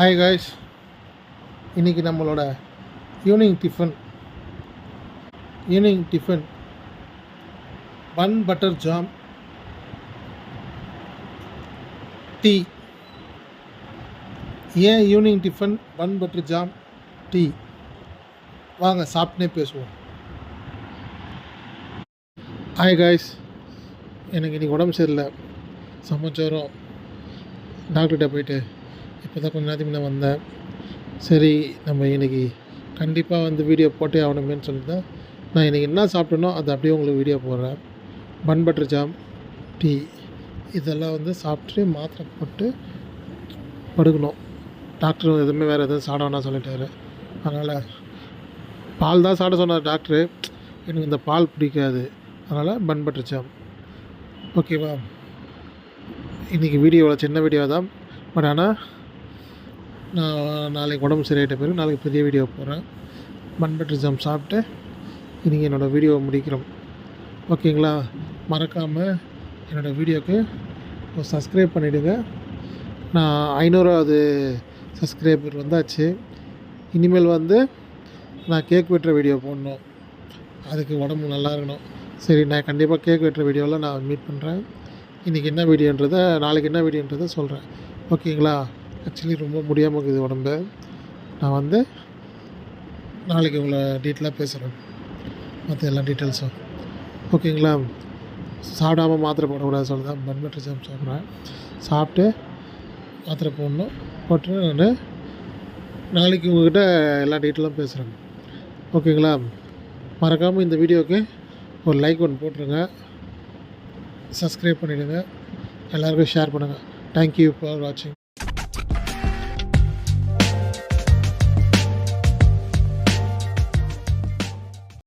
Hi guys இன்றைக்கி நம்மளோட evening tiffin evening tiffin bun butter jam tea ஏன் evening tiffin bun butter jam tea வாங்க சாப்பிட்டே பேசுவோம். ஹாய் காய்ஸ் எனக்கு இன்றைக்கி உடம்பு சரியில்லை. சமைச்சோரம் டாக்டர்கிட்ட போயிட்டு இப்போ தான் கொஞ்ச நேரத்துக்கு நான் வந்தேன். சரி நம்ம இன்றைக்கி கண்டிப்பாக வந்து வீடியோ போட்டே ஆகணுமேன்னு சொல்லிட்டு தான் நான் இன்றைக்கி என்ன சாப்பிட்டேனோ அதை அப்படியே உங்களுக்கு வீடியோ போடுறேன். பன் பட்டர் ஜாம் டீ இதெல்லாம் வந்து சாப்பிட்டு மாத்திரை போட்டு படுக்கணும். டாக்டர் எதுவுமே வேறு எதுவும் சாட வேணாம் சொல்லிட்டாரு. அதனால் பால் தான் சாப்பிட சொன்னார் டாக்டரு எனக்கு இந்த பால் பிடிக்காது. அதனால் பன் பட்டர் ஜாம் ஓகேவா இன்றைக்கி வீடியோவில் சின்ன வீடியோ தான். பட் ஆனால் நான் நாளைக்கு உடம்பு சரியாயிட்ட பிறகு நாளைக்கு பெரிய வீடியோ போடுறேன். பன் பட்டர் ஜாம் சாப்பிட்டு இன்றைக்கி என்னோடய வீடியோவை முடிக்கிறோம். ஓகேங்களா மறக்காமல் என்னோடய வீடியோக்கு சப்ஸ்கிரைப் பண்ணிவிடுங்க நான் ஐநூறாவது சப்ஸ்கிரைபர் வந்தாச்சு. இனிமேல் வந்து நான் கேக் வெட்டுற வீடியோ போடணும். அதுக்கு உடம்பு நல்லா இருக்கணும். சரி நான் கண்டிப்பாக கேக் வெட்டுற வீடியோவில் நான் மீட் பண்ணுறேன் இன்றைக்கி என்ன வீடியோன்றதை நாளைக்கு என்ன வீடியோன்றதை சொல்கிறேன் ஓகேங்களா ஆக்சுவலி ரொம்ப முடியாமல் இருக்குது உடம்பு. நான் வந்து நாளைக்கு உங்களை டீட்டெயிலாக பேசுகிறேன் மற்ற எல்லா டீட்டெயில்ஸும் ஓகேங்களா சாப்பிடாம மாத்திரை போடக்கூடாது சொல்லி தான் பன் பட்டர் ஜாம் சாப்பிட்றேன். சாப்பிட்டு மாத்திரை போடணும். போட்டு நான் நாளைக்கு உங்கள்கிட்ட எல்லா டீட்டெயிலும் பேசுகிறேன் ஓகேங்களா மறக்காமல் இந்த வீடியோவுக்கு ஒரு லைக் ஒன்று போட்டுருங்க. சப்ஸ்கிரைப் பண்ணிவிடுங்க எல்லாருக்கும் ஷேர் பண்ணுங்கள் தேங்க்யூ ஃபார் வாட்சிங்